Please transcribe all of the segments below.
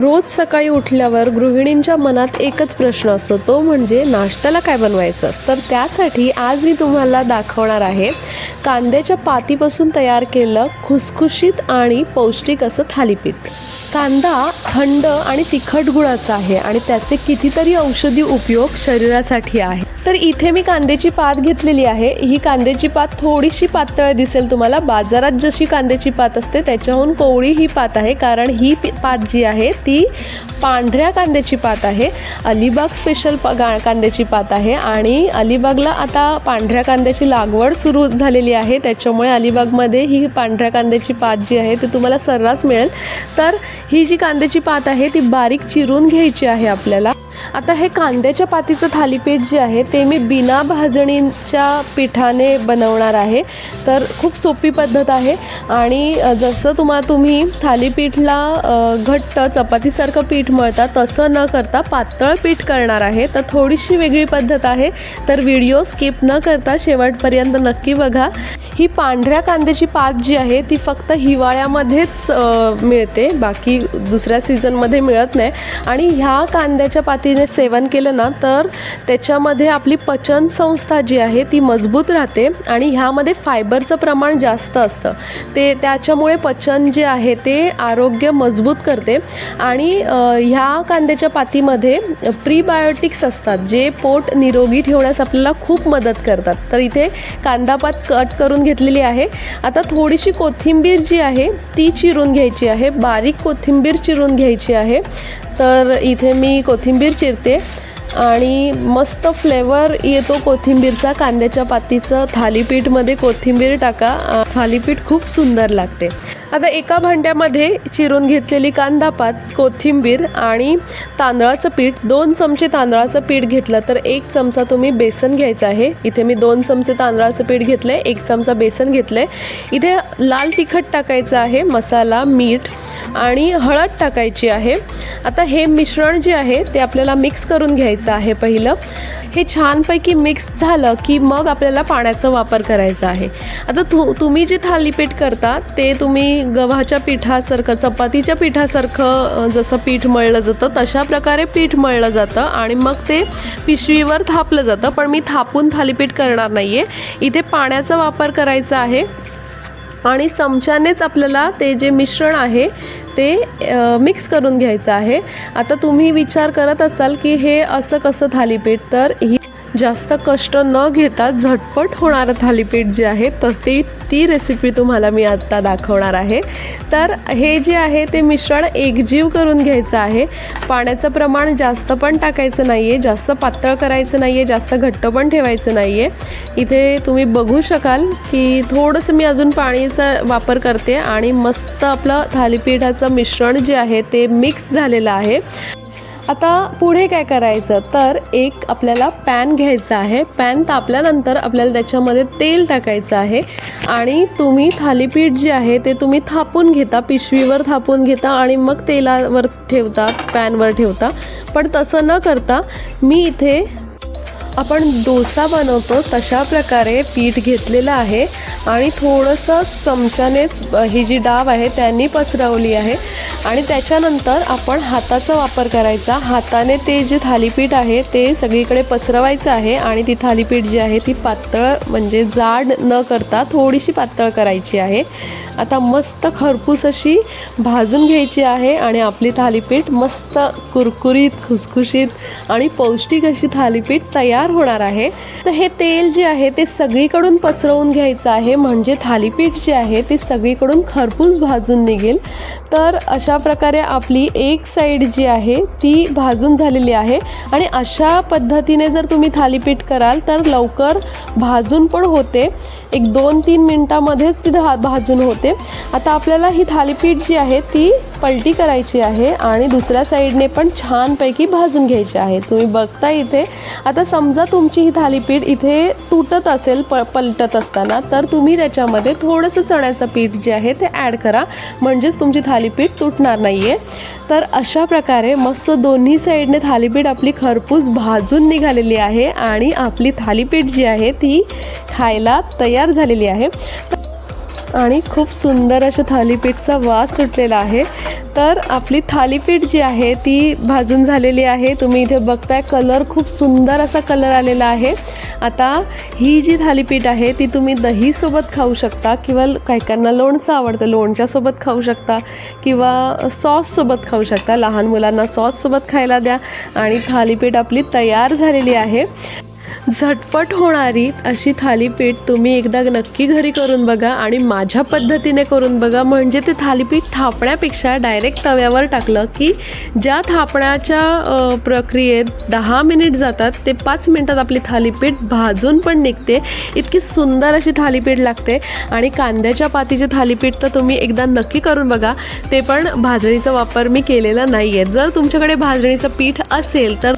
रोज सकाळी उठल्यावर गृहिणींच्या मनात एकच प्रश्न असतो तो म्हणजे नाश्त्याला काय बनवायचं? तर त्यासाठी आज मी तुम्हाला दाखवणार आहे कांद्याच्या पातीपासून तयार केलं खुसखुशीत आणि पौष्टिक असं थालीपीठ. कांदा थंड आणि तिखट गुणाचा आहे आणि त्याचे कितीतरी औषधी उपयोग शरीरासाठी आहे. तर इथे मी कांद्याची पात घेतलेली आहे. ही कांद्याची पात थोडीशी पातळ दिसेल तुम्हाला. बाजारात जशी कांद्याची पात असते त्याच्याहून कोवळी ही पात आहे. कारण ही पात जी आहे ती पांढऱ्या कांद्याची पात आहे. अलिबाग स्पेशल गा कांद्याची पात आहे. आणि अलिबागला आता पांढऱ्या कांद्याची लागवड सुरू झालेली आहे. त्याच्यामुळे अलिबागमध्ये ही पांढऱ्या कांद्याची पात जी आहे ती तुम्हाला सर्रास मिळेल. तर ही जी कांद्याची पात आहे ती बारीक चिरून घ्यायची आहे आपल्याला. आता हे कांद्याच्या पातीचं थालीपीठ जे आहे ते मी बिना भाजणीच्या पिठाने बनवणार आहे. तर खूप सोपी पद्धत आहे. आणि जसं तुम्हा तुम्ही थालीपीठला घट्ट चपातीसारखं पीठ मळता तसं न करता पातळ पीठ करणार आहे. तर थोडीशी वेगळी पद्धत आहे. तर व्हिडिओ स्किप न करता शेवटपर्यंत नक्की बघा. ही पांढऱ्या कांद्याची पात जी आहे ती फक्त हिवाळ्यामध्येच मिळते. बाकी दुसऱ्या सीझनमध्ये मिळत नाही. आणि ह्या कांद्याच्या पातीने सेवन केलं ना तर त्याच्यामध्ये आपली पचन संस्था जी आहे ती मजबूत राहते आणि ह्यामध्ये फायबरचं प्रमाण जास्त असतं. ते त्याच्यामुळे पचन जे आहे ते आरोग्य मजबूत करते. आणि ह्या कांद्याच्या पातीमध्ये प्रीबायोटिक्स असतात जे पोट निरोगी ठेवण्यास आपल्याला खूप मदत करतात. तर इथे कांदापात कट करून घेतलेली आहे. आता थोडीशी कोथिंबीर जी आहे ती चिरून घ्यायची आहे. बारीक कोथिंबीर चिरून घ्यायची आहे. तर इथे मी कोथिंबीर चिरते आणि मस्त फ्लेवर येतो कोथिंबीरचा. कांद्याच्या पातीचं थालीपीठमध्ये कोथिंबीर टाका. थालीपीठ खूप सुंदर लागते. आता एका भांड्यामध्ये चिरून घेतलेली कांदापात कोथिंबीर आणि तांदळाचं पीठ दोन चमचे तांदळाचं पीठ घेतलं तर एक चमचा तुम्ही बेसन घ्यायचं आहे. इथे मी दोन चमचे तांदळाचं पीठ घेतलं आहे एक चमचा बेसन घेतलं आहे इथे लाल तिखट टाकायचं आहे मसाला मीठ आणि हळद टाकायची आहे. आता हे मिश्रण जे आहे ते आपल्याला मिक्स करून घ्यायचं आहे पहिलं. हे छानपैकी मिक्स झालं की मग आपल्याला पाण्याचा वापर करायचा आहे. आता तु तुम्ही जे थालीपीठ करता ते तुम्ही गव्हाच्या पिठासारखं चपातीच्या पिठासारखं जसं पीठ मळलं जातं तशा प्रकारे पीठ मळलं जातं आणि मग ते पिशवीवर थापलं जातं. पण मी थापून थालीपीठ करणार नाही आहे इथे पाण्याचा वापर करायचा आहे आणि चमच्यानेच आपल्याला ते जे मिश्रण आहे ते मिक्स करून घ्यायचं आहे. आता तुम्ही विचार करत असाल की हे असं कसं थालीपीठ? तर ही जास्त कष्ट न घेता झटपट होणारं थालीपीठ जे आहे तर ते ती रेसिपी तुम्हाला मी आत्ता दाखवणार आहे. तर हे जे आहे ते मिश्रण एकजीव करून घ्यायचं आहे. पाण्याचं प्रमाण जास्त पण टाकायचं नाही आहे जास्त पातळ करायचं नाही आहे जास्त घट्ट पण ठेवायचं नाही आहे इथे तुम्ही बघू शकाल की थोडंसं मी अजून पाणीचा वापर करते आणि मस्त आपलं थालीपीठाचं मिश्रण जे आहे ते मिक्स झालेलं आहे. आता पुढे काय करायचं? तर एक आपल्याला पॅन घ्यायचा आहे. पॅन तापल्यानंतर आपल्याला त्याच्यामध्ये तेल टाकायचं आहे. आणि तुम्ही थालीपीठ जे आहे ते तुम्ही थापून घेता. पिशवीवर थापून घेता आणि मग तेलावर ठेवता पॅनवर ठेवता. पण तसं न करता मी इथे आपण डोसा बनवतो. तशा प्रकारे पीठ घेतलेलं आहे. आणि थोडंसं चमच्यानेच ही जी डाव आहे त्यांनी पसरवली आहे. आणि त्याच्यानंतर आपण हाताचा वापर करायचा. हाताने ते जे थालीपीठ आहे ते सगळीकडे पसरवायचं आहे आणि ती थालीपीठ जी आहे ती पातळ म्हणजे जाड न करता थोडीशी पातळ करायची आहे. आता मस्त खरपूस अशी भाजून घ्यायची आहे आणि आपली थालीपीठ मस्त कुरकुरीत खुसखुशीत आणि पौष्टिक अशी थालीपीठ तयार होणार आहे. तर हे तेल जे आहे ते सगळीकडून पसरवून घ्यायचं आहे. म्हणजे थालीपीठ जे आहे ते सगळीकडून खरपूस भाजून निघेल. तर अशा प्रकारे आपली एक साईड जी आहे ती भाजून झालेली आहे. आणि अशा पद्धतीने जर तुम्ही थालीपीठ कराल तर लवकर भाजून पण होते. एक दोन तीन मिनटामध्येच ती भा भाजून होते. आता आपल्याला ही थालीपीठ जी आहे ती पलटी करायची आहे आणि दुसऱ्या साईडने पण छानपैकी भाजून घ्यायची आहे. तुम्ही बघता इथे. आता समजा तुमची ही थालीपीठ इथे तुटत असेल प पलटत असताना तर तुम्ही त्याच्यामध्ये थोडंसं चण्याचं पीठ जे आहे ते ॲड करा. म्हणजेच तुमची थालीपीठ तुटणार नाही आहे तर अशा प्रकारे मस्त दोन्ही साईडने थालीपीठ आपली खरपूस भाजून निघालेली आहे आणि आपली थालीपीठ जी आहे ती खायला तयार झालेली आहे. आणि खूप सुंदर अशा थालीपीठचा वास सुटलेला आहे. तर आपली थालीपीठ जी आहे ती भाजून झालेली आहे. तुम्ही इथे बघताय कलर खूप सुंदर असा कलर आलेला आहे. आता ही जी थालीपीठ आहे ती तुम्ही दहीसोबत खाऊ शकता किंवा काही काहींना लोणचं आवडतं लोणच्यासोबत खाऊ शकता किंवा सॉससोबत खाऊ शकता. लहान मुलांना सॉससोबत खायला द्या आणि थालीपीठ आपली तयार झालेली आहे. झटपट होणारी अशी थालीपीठ तुम्ही एकदा नक्की घरी करून बघा आणि माझ्या पद्धतीने करून बघा. म्हणजे ते थालीपीठ थापण्यापेक्षा डायरेक्ट तव्यावर टाकलं की ज्या थापण्याच्या प्रक्रियेत दहा मिनिट जातात ते पाच मिनटात आपली थालीपीठ भाजून पण निघते. इतकी सुंदर अशी थालीपीठ लागते. आणि कांद्याच्या पातीचे थालीपीठ तर तुम्ही एकदा नक्की करून बघा. ते पण भाजणीचा वापर मी केलेला नाही आहे जर तुमच्याकडे भाजणीचं पीठ असेल तर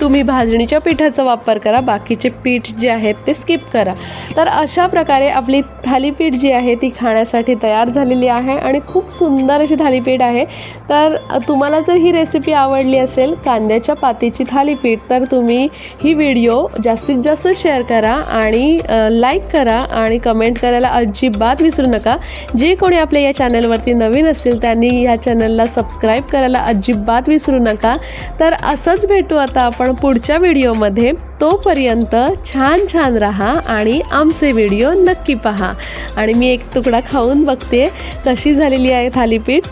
तुम्ही भाजणीच्या पिठाचा वापर करा बाकीचे पीठ जे आहेत ते स्किप करा. तर अशा प्रकारे आपली थालीपीठ जी आहे ती खाण्यासाठी तयार झालेली आहे आणि खूप सुंदर अशी थालीपीठ आहे. तर तुम्हाला जर ही रेसिपी आवडली असेल कांद्याच्या पातीची थालीपीठ तर तुम्ही ही व्हिडिओ जास्तीत जास्त शेअर करा आणि लाईक करा आणि कमेंट करायला अजिबात विसरू नका. जे कोणी आपल्या या चॅनलवरती नवीन असतील त्यांनी या चॅनलला सबस्क्राईब करायला अजिबात विसरू नका. तर असंच भेटू आता आपण पुढच्या व्हिडिओमध्ये तोपर्यंत छान छान राहा आणि आमचे व्हिडिओ नक्की पहा. आणि मी एक तुकडा खाऊन बघते कशी झालेली आहे थालीपीठ.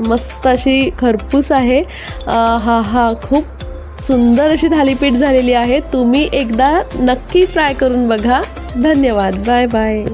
मस्त अशी खरपूस आहे. हा हा खूप सुंदर अशी थालीपीठ झालेली आहे. तुम्ही एकदा नक्की ट्राय करून बघा. धन्यवाद. Bye bye.